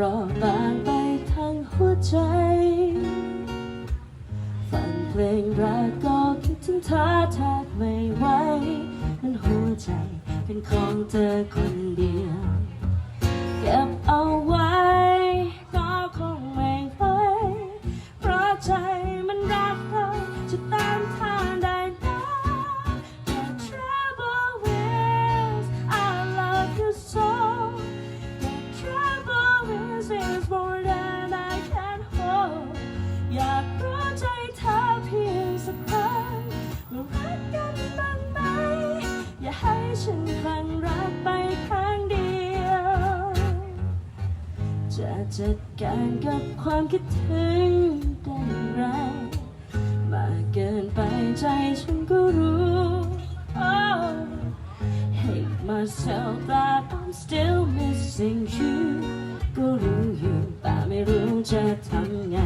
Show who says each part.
Speaker 1: รอบบางไปทั้งหัวใจ ฟังเพลงรักก็คิดถึงเธอแทบไม่ไหวนั้นหัวใจเป็นของเธอคน จัดการกับความคิดถึงได้ไร มาเกินไปใจฉันก็รู้ oh, Hate myself that I'm still missing you ก็รู้อยู่แต่ไม่รู้จะทำไง